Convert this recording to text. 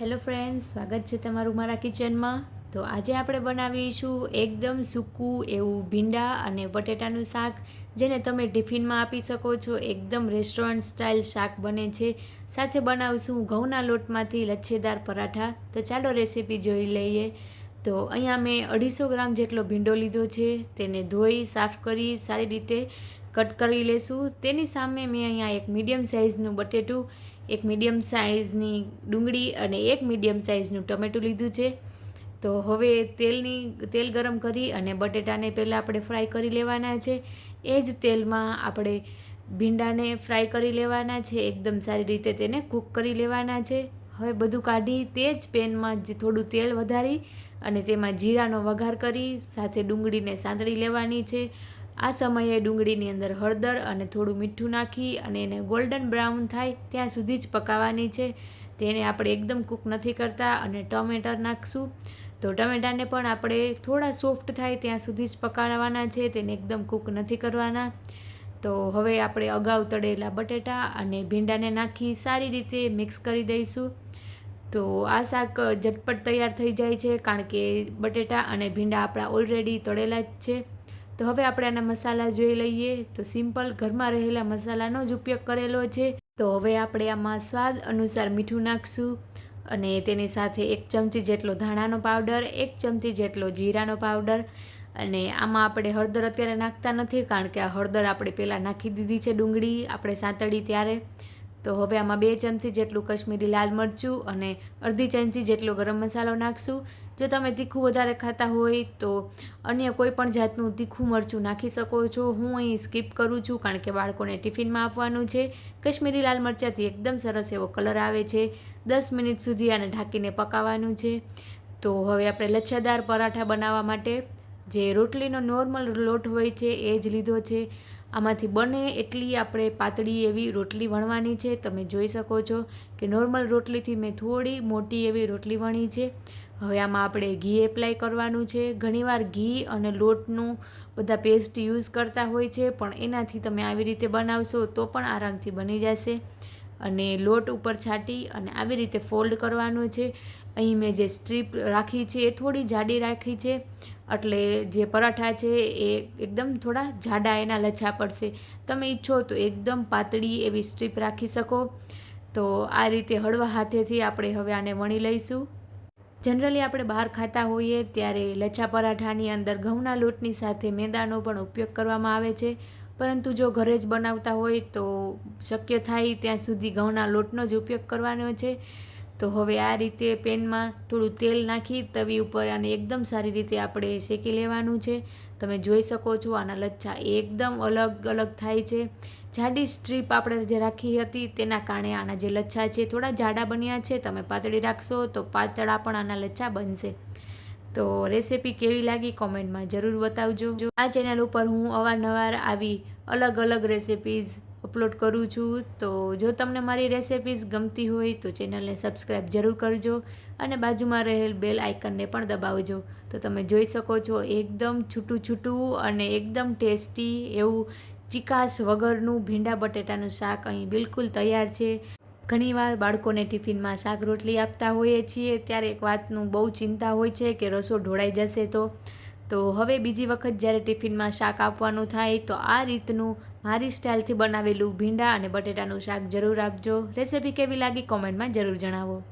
Hello friends, સ્વાગત છે તમારું મારા કિચનમાં. તો આજે આપણે બનાવીશું એકદમ સૂકું એવું ભીંડા અને બટેટાનું શાક, જેને તમે ટિફિનમાં આપી શકો છો. એકદમ રેસ્ટોરન્ટ સ્ટાઇલ શાક બને છે. સાથે બનાવશું ઘઉંના લોટમાંથી લચ્છેદાર પરાઠા. તો ચાલો રેસીપી જોઈ લઈએ. તો અહીંયા મેં અઢીસો ગ્રામ જેટલો ભીંડો લીધો છે. તેને ધોઈ, સાફ કરી, સારી રીતે કટ કરી લેશું. તેની સામે મેં અહીંયા એક મીડિયમ સાઇઝનું બટેટું એક મીડિયમ સાઇઝની ડુંગળી અને એક મીડિયમ સાઇઝનું ટમેટું લીધું છે. તો હવે તેલની, તેલ ગરમ કરી અને બટેટાને પહેલાં આપણે ફ્રાય કરી લેવાના છે. એ જ તેલમાં આપણે ભીંડાને ફ્રાય કરી લેવાના છે. એકદમ સારી રીતે તેને કૂક કરી લેવાના છે. હવે બધું કાઢી તે જ પેનમાં જે થોડું તેલ વધારી અને તેમાં જીરાનો વઘાર કરી સાથે ડુંગળીને સાંતળી લેવાની છે. આ સમયે ડુંગળીની અંદર હળદર અને થોડું મીઠું નાખી અને એને ગોલ્ડન બ્રાઉન થાય ત્યાં સુધી જ પકાવવાની છે. તેને આપણે એકદમ કૂક નથી કરતા અને ટમેટર નાખશું. તો ટમેટાને પણ આપણે થોડા સોફ્ટ થાય ત્યાં સુધી જ પકાવવાના છે. તેને એકદમ કૂક નથી કરવાના. તો હવે આપણે અગાઉ તળેલા બટેટા અને ભીંડાને નાખી સારી રીતે મિક્સ કરી દઈશું. તો આ શાક ઝટપટ તૈયાર થઈ જાય છે, કારણ કે બટેટા અને ભીંડા આપણા ઓલરેડી તળેલા જ છે. તો હવે આપણે આના મસાલા જોઈ લઈએ. તો સિમ્પલ ઘરમાં રહેલા મસાલાનો જ ઉપયોગ કરેલો છે. તો હવે આપણે આમાં સ્વાદ અનુસાર મીઠું નાખશું અને તેની સાથે એક ચમચી જેટલો ધાણાનો પાવડર, એક ચમચી જેટલો જીરાનો પાવડર અને આમાં આપણે હળદર અત્યારે નાખતા નથી કારણ કે આ હળદર આપણે પહેલાં નાખી દીધી છે ડુંગળી. આપણે સાંતળી ત્યારે તો હવે આમાં બે ચમચી જેટલું કશ્મીરી લાલ મરચું અને અડધી ચમચી જેટલો ગરમ મસાલો નાખશું. જો તમે તીખું વધારે ખાતા હોય તો અન્ય કોઈ પણ જાતનું તીખું મરચું નાખી શકો છો. હું અહીં સ્કીપ કરું છું કારણ કે બાળકોને ટિફિનમાં આપવાનું છે. કશ્મીરી લાલ મરચાંથી એકદમ સરસ એવો કલર આવે છે. દસ મિનિટ સુધી આને ઢાંકીને પકાવવાનું છે. તો હવે આપણે લચ્છાદાર પરાઠા બનાવવા માટે જે રોટલીનો નોર્મલ લોટ હોય છે, એ જ લીધો છે. આમાંથી બને એટલી આપણે પાતળી એવી રોટલી વણવાની છે. તમે જોઈ શકો છો કે નોર્મલ રોટલીથી મેં થોડી મોટી એવી રોટલી વણી છે. હવે આમાં આપણે ઘી એપ્લાય કરવાનું છે. ઘણીવાર ઘી અને લોટનું બધા પેસ્ટ યુઝ કરતા હોય છે, પણ એનાથી તમે આવી રીતે બનાવશો તો પણ આરામથી બની જશે. અને લોટ ઉપર છાંટી અને આવી રીતે ફોલ્ડ કરવાનો છે. અહીં મેં જે સ્ટ્રીપ રાખી છે એ થોડી જાડી રાખી છે. એટલે જે પરાઠા છે એ એકદમ થોડા જાડા એના લચ્છા પડશે. તમે ઈચ્છો તો એકદમ પાતળી એવી સ્ટ્રીપ રાખી શકો. તો આ રીતે હળવા હાથેથી આપણે હવે આને વણી લઈશું. જનરલી આપણે બહાર ખાતા હોઈએ ત્યારે લચ્છા પરાઠાની અંદર ઘઉંના લોટની સાથે મેંદાનો પણ ઉપયોગ કરવામાં આવે છે. પરંતુ જો ઘરે જ બનાવતા હોય તો શક્ય થાય ત્યાં સુધી ઘઉંના લોટનો જ ઉપયોગ કરવાનો છે. તો હવે આ રીતે પેનમાં થોડું તેલ નાખી તવી ઉપર આને એકદમ સારી રીતે આપણે શેકી લેવાનું છે. તમે જોઈ શકો છો આના લચ્છા એકદમ અલગ અલગ થાય છે. જાડી સ્ટ્રીપ આપણે જે રાખી હતી તેના કારણે આના જે લચ્છા છે થોડા જાડા બન્યા છે. તમે પાતળી રાખશો તો પાતળા પણ આના લચ્છા બનશે. તો રેસીપી કેવી લાગી કોમેન્ટમાં જરૂર બતાવજો. આ ચેનલ ઉપર હું અવારનવાર આવી અલગ અલગ રેસિપીઝ અપલોડ કરું છું, તો જો તમને મારી રેસિપીઝ ગમતી હોય તો ચેનલને સબસ્ક્રાઈબ જરૂર કરજો અને બાજુમાં રહેલ બેલ આઇકનને પણ દબાવજો. તો તમે જોઈ શકો છો એકદમ છૂટું છૂટું અને એકદમ ટેસ્ટી એવું ચિકાસ વગરનું ભીંડા બટેટાનું શાક અહીં બિલકુલ તૈયાર છે. ઘણીવાર બાળકોને ટિફિનમાં શાક રોટલી આપતા હોઈએ છીએ, ત્યારે એક વાતનું બહુ ચિંતા હોય છે કે રસો ઢોળાઈ જશે તો. તો હવે બીજી વખત જ્યારે ટિફિનમાં શાક આપવાનું થાય, તો આ રીતનું મારી સ્ટાઇલથી બનાવેલું ભીંડા અને બટેટાનું શાક જરૂર આપજો. રેસિપી કેવી લાગી કોમેન્ટમાં જરૂર જણાવો.